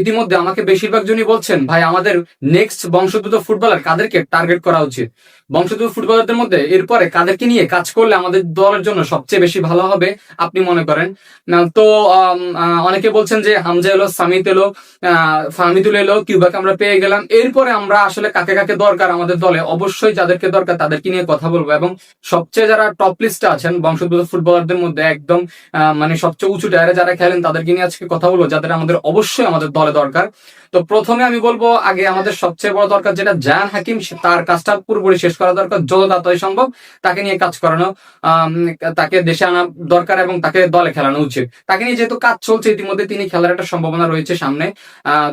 ইতিমধ্যে আমাকে বেশিরভাগ জনই বলছেন, ভাই, আমাদের নেক্সট বংশোদ্ভূত ফুটবলার কাদেরকে টার্গেট করা উচিত? বংশোদ্ভূত ফুটবলারদের মধ্যে এরপরে কাদেরকে নিয়ে কাজ করলে আমাদের দলের জন্য সবচেয়ে বেশি ভালো হবে, আপনি মনে করেন? তো অনেকে বলছেন যে হামজা এলো সামিত এলো ফাহমিদুল এলো, কিউবাকে আমরা পেয়ে গেলাম। এরপরে আমরা আসলে কাকে কাকে দরকার আমাদের দলে? অবশ্যই যাদেরকে দরকার তাদেরকে নিয়ে কথা বলব এবং সবচেয়ে যারা টপ লিস্টে আছেন বংশোদ্ভূত ফুটবলারদের মধ্যে একদম মানে সবচেয়ে উঁচু টায়ারে যারা খেলেন তাদেরকে নিয়ে আজকে কথা বলব, যাদের আমাদের অবশ্যই আমাদের দলে দরকার। তো প্রথমে আমি বলব, আগে আমাদের সবচেয়ে বড় দরকার যেটা জায়ান হাকিম তার কাজটা পুরোপুরি শেষ করা দরকার। যত তাড়াতাড়ি সম্ভব তাকে নিয়ে কাজ করানো তাকে দেশে আনা দরকার এবং তাকে দলে খেলানো উচিত। তাকে নিয়ে যেহেতু কাজ চলছে, ইতিমধ্যে তিনি খেলার একটা সম্ভাবনা রয়েছে সামনে।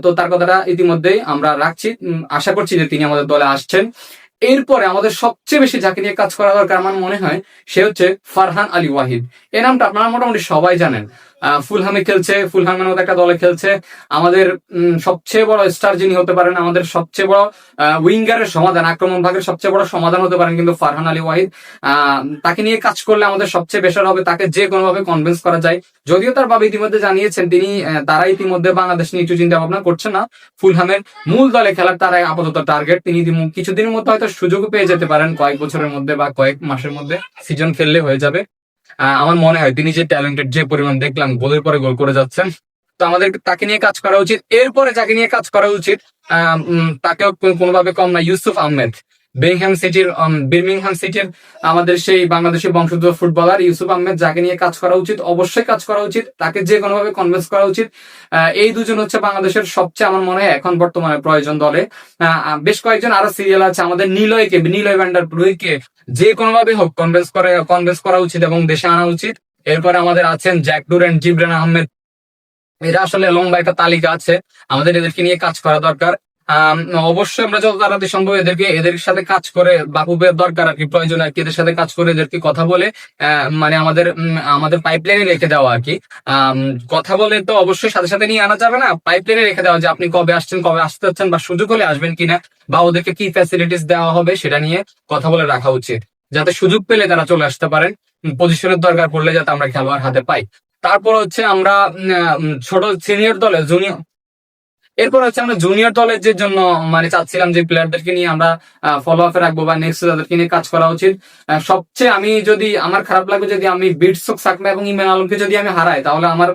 তো তার কথাটা ইতিমধ্যেই আমরা রাখছি। আশা করছি যে তিনি আমাদের দলে আসছেন। এরপরে আমাদের সবচেয়ে বেশি যাকে নিয়ে কাজ করা দরকার আমার মনে হয়, সে হচ্ছে ফারহান আলী ওয়াহিদ। এই নামটা আপনারা মোটামুটি সবাই জানেন। ফুলহামে খেলছে ফুলহামের মতো একটা দলে খেলছে। আমাদের সবচেয়ে বড় স্টার যিনি হতে পারেন, আমাদের সবচেয়ে বড় উইঙ্গারের সমাধান, আক্রমণ ভাগের সবচেয়ে বড় সমাধান হতে পারেন কিন্তু ফারহান আলী ওয়াহিদ। তাকে নিয়ে কাজ করলে আমাদের সবচেয়ে বেটার হবে, তাকে যে কোনো ভাবে কনভিন্স করা যায়। যদিও তার বাবা ইতিমধ্যে জানিয়েছেন, তিনি তারা ইতিমধ্যে বাংলাদেশ নিয়ে কিছু চিন্তা ভাবনা করছেন না। ফুলহামের মূল দলে খেলার তারা আপাতত টার্গেট তিনি কিছুদিনের মধ্যে হয়তো সুযোগ পেয়ে যেতে পারেন, কয়েক বছরের মধ্যে বা কয়েক মাসের মধ্যে সিজন খেললে হয়ে যাবে। আমার মনে হয় তিনি যে ট্যালেন্টেড যে পরিমাণ দেখলাম, গোলের পরে গোল করে যাচ্ছেন। তো আমাদের তাকে নিয়ে কাজ করা উচিত। এরপরে যাকে নিয়ে কাজ করা উচিত তাকেও কোনোভাবে কম না, ইউসুফ আহমেদ। বিংহাম সিটির বির্মিংহাম সিটির আমাদের সেই বাংলাদেশি বংশোদ্ভূত ফুটবলার ইউসুফ আহমেদ, যাকে নিয়ে কাজ করা উচিত, অবশ্যই কাজ করা উচিত, তাকে যে কোনোভাবে কনভিন্স করা উচিত এই দুজন হচ্ছে বাংলাদেশের সবচেয়ে আমার মনে হয় এখন বর্তমানে প্রয়োজন দলে। বেশ কয়েকজন আরও সিরিয়াল আছে, আমাদের নিলয়কে, নিলয় ভ্যান্ডার ব্রুইকে যে কোনোভাবে হোক কনভিন্স করে কনভিন্স করা উচিত এবং দেশে আনা উচিত। এরপরে আমাদের আছেন জ্যাক ডুরেন্ট জিবরান আহমেদ এরা আসলে লম্বা একটা তালিকা আছে, আমাদের এদেরকে নিয়ে কাজ করা দরকার। অবশ্যই আমরা যত তাড়াতাড়ি সম্ভব এদেরকে, এদের সাথে কাজ করে বাপুবের দরকার আর কি, প্রয়োজন আর কি, এদের সাথে কাজ করে এদেরকে কথা বলে মানে আমাদের আমাদের পাইপলাইনে রেখে দেওয়া আর কি। কথা বলে তো অবশ্যই সাথে সাথে নিয়ে আনা যাবে না পাইপলাইনে রেখে দেওয়া যে আপনি কবে আসছেন, কবে আসতে চাচ্ছেন বা সুযোগ হলে আসবেন কিনা, বা ওদেরকে কি ফ্যাসিলিটিস দেওয়া হবে সেটা নিয়ে কথা বলে রাখা উচিত। যাতে সুযোগ পেলে তারা চলে আসতে পারেন পজিশনের দরকার পড়লে যাতে আমরা খেলোয়াড় হাতে পাই। তারপর হচ্ছে আমরা ছোট সিনিয়র দলে জুনিয়র এরপর হচ্ছে আমরা জুনিয়র দলের যে জন্য মানে চাচ্ছিলাম যে প্লেয়ারদেরকে নিয়ে আমরা ফলো আপে রাখব বা নেক্সট তাদেরকে নিয়ে কাজ করা উচিত। সবচেয়ে আমি যদি, আমার খারাপ লাগবে যদি আমি বিটসুক সাকমা এবং ইমান আলমকে যদি আমি হারাই, তাহলে আমার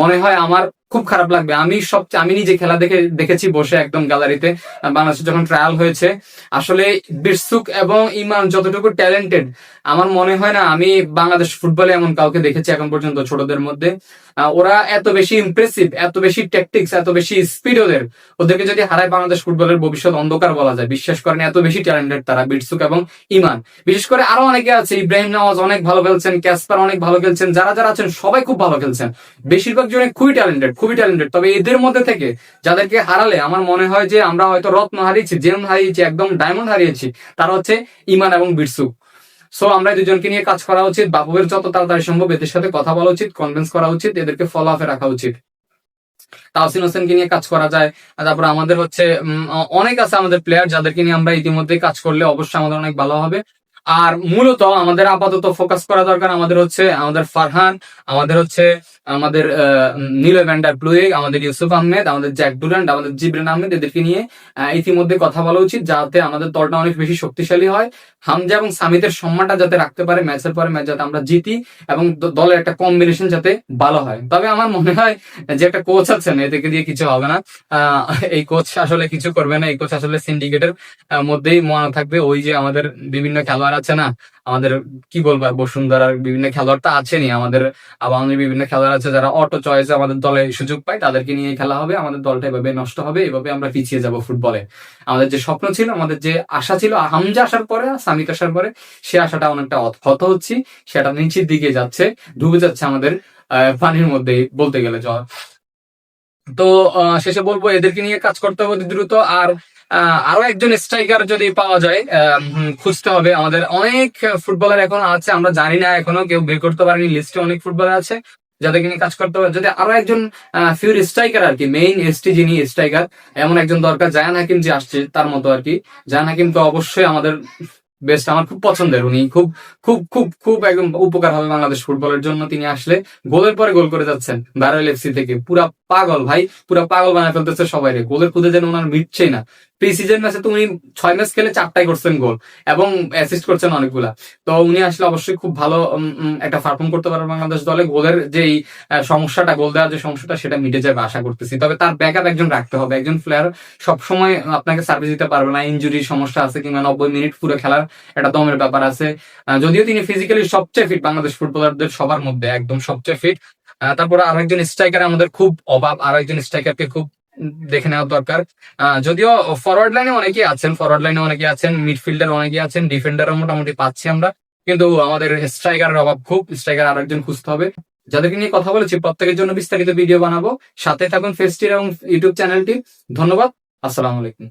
মনে হয় আমার খুব খারাপ লাগবে। আমি সবচেয়ে আমি নিজে খেলা দেখে দেখেছি বসে একদম গ্যালারিতে। বাংলাদেশে যখন ট্রায়াল হয়েছে, আসলে বিটসুক এবং ইমান যতটুকু ট্যালেন্টেড আমার মনে হয় না, আমি বাংলাদেশ ফুটবলে এমন কাউকে দেখেছি এখন পর্যন্ত ছোটদের মধ্যে। ওরা এত বেশি ইমপ্রেসিভ এত বেশি ট্যাকটিক্স এত বেশি স্পিড ওদের। ওদেরকে যদি হারায় বাংলাদেশ ফুটবলের ভবিষ্যৎ অন্ধকার বলা যায়, বিশ্বাস করেন, এত বেশি ট্যালেন্টেড তারা বিটসুক এবং ইমান বিশেষ করে আরও অনেকে আছে, ইব্রাহিম নওয়াজ অনেক ভালো খেলছেন, ক্যাসপার অনেক ভালো খেলছেন, যারা যারা আছেন সবাই খুব ভালো খেলছেন। বেশিরভাগ জনে খুবই ট্যালেন্টেড খুবই ট্যালেন্টেড তবে এদের মধ্যে থেকে যাদেরকে হারালে আমার মনে হয় যে আমরা হয়তো রত্ন হারিয়েছি জেম হারিয়েছি, একদম ডায়মন্ড হারিয়েছি, তারা হচ্ছে ইমান এবং বিরসু। সো আমরা দুজনকে নিয়ে কাজ করা উচিত, বাবুবের যত তাড়াতাড়ি সম্ভব এদের সাথে কথা বলা উচিত কনভিন্স করা উচিত, এদেরকে ফলো আপে রাখা উচিত। তাহসিন হোসেনকে নিয়ে কাজ করা যায়, তারপর আমাদের হচ্ছে অনেক আছে আমাদের প্লেয়ার যাদেরকে নিয়ে আমরা ইতিমধ্যে কাজ করলে অবশ্যই আমাদের অনেক ভালো হবে। আর মূলত আমাদের আপাতত ফোকাস করা দরকার আমাদের হচ্ছে, আমাদের ফারহান, আমাদের হচ্ছে আমাদের নীল ভ্যান্ডার প্লুয়ে আমাদের ইউসুফ আহমেদ, আমাদের জ্যাক ডুরান্ড, আমাদের জিবরান আহমেদ, এদেরকে নিয়ে ইতিমধ্যে কথা বলা উচিত যাতে আমাদের দলটা অনেক বেশি শক্তিশালী হয়। হামজা এবং সামিদের সম্মানটা যাতে রাখতে পারে, ম্যাচের পরে ম্যাচ যাতে আমরা জিতি এবং দলের একটা কম্বিনেশন যাতে ভালো হয়। তবে আমার মনে হয় যে একটা কোচ আছেন, এদেরকে দিয়ে কিছু হবে না। এই কোচ আসলে কিছু করবে না, এই কোচ আসলে সিন্ডিকেটের মধ্যেই মনে থাকবে। ওই যে আমাদের বিভিন্ন খেলোয়াড় আছে না আমাদের, কি বলব, বসুন্ধরার বিভিন্ন খেলোয়াড় তো আছেনই। আমাদের আমাদের বিভিন্ন খেলোয়াড় আছে যারা অটো চয়েসে আমাদের দলে সুযোগ পায়, তাদেরকে নিয়ে খেলা হবে। আমাদের দলটা এভাবে নষ্ট হবে, এভাবে আমরা পিছিয়ে যাব ফুটবলে। আমাদের যে স্বপ্ন ছিল, আমাদের যে আশা ছিল, হামজা আসার পরে, সামিত আসার পরে, সে আশাটা অনেকটা হত হচ্ছি। সেটা নিচের দিকে যাচ্ছে, ডুবে যাচ্ছে আমাদের পানির মধ্যে বলতে গেলে, জল। তো শেষে বলব, এদেরকে নিয়ে কাজ করতে হবে দ্রুত। আর আরও একজন স্ট্রাইকার যদি পাওয়া যায় খুঁজতে হবে। আমাদের অনেক ফুটবলার এখন আছে, আমরা জানি না এখনও, কেউ বের করতে পারেনি লিস্টে অনেক ফুটবলার আছে, যাদেরকে নিয়ে কাজ করতে হবে। যদি আরও একজন ফিউর স্ট্রাইকার আর কি মেইন এসটি যিনি স্ট্রাইকার এমন একজন দরকার, জায়ান হাকিম যে আসছে তার মতো আর কি জায়ান হাকিম তো অবশ্যই আমাদের বেস্ট আমার খুব পছন্দের। উনি খুব খুব খুব খুব একদম উপকার হবে বাংলাদেশ ফুটবলের জন্য। তিনি আসলে গোলের পরে গোল করে যাচ্ছেন ব্যারোল এফসি থেকে। পুরা পাগল ভাই, পুরা পাগল বানায় ফেলতেছে সবাই গোলের খুদে যেন ওনার মিটছেই না। প্রি সিজন ম্যাচে তো উনি ছয় ম্যাচ খেলে চারটাই করছেন গোল এবং অ্যাসিস্ট করছেন অনেকগুলা। তো উনি আসলে অবশ্যই খুব ভালো একটা পারফর্ম করতে পারবে বাংলাদেশ দলে। গোলের আহ, সমস্যাটা গোল দেওয়ার যে সমস্যাটা সেটা মিটে যাবে আশা করতেছি। তবে তার ব্যাকআপ একজন রাখতে হবে। একজন প্লেয়ার সবসময় আপনাকে সার্ভিস দিতে পারবে না। ইনজুরির সমস্যা আছে কিংবা নব্বই মিনিট পুরো খেলার একটা দমের ব্যাপার আছে। যদিও তিনি ফিজিক্যালি সবচেয়ে ফিট বাংলাদেশ ফুটবলারদের সবার মধ্যে একদম সবচেয়ে ফিট তারপরে আরও একজন স্ট্রাইকার আমাদের খুব অভাব। আরও একজন স্ট্রাইকারকে খুব দেখে নেওয়ার দরকার। যদিও ফরওয়ার্ড লাইনে অনেকেই আছেন ফরওয়ার্ড লাইনে অনেকে আছেন মিডফিল্ডার অনেকেই আছেন ডিফেন্ডারও মোটামুটি পাচ্ছি আমরা। কিন্তু আমাদের স্ট্রাইকারের অভাব খুব স্ট্রাইকার আর একজন খুঁজতে হবে। যাদেরকে নিয়ে কথা বলেছি, প্রত্যেকের জন্য বিস্তারিত ভিডিও বানাবো। সাথে থাকুন ফেস্টির এবং ইউটিউব চ্যানেলটি ধন্যবাদ, আসসালাম আলাইকুম।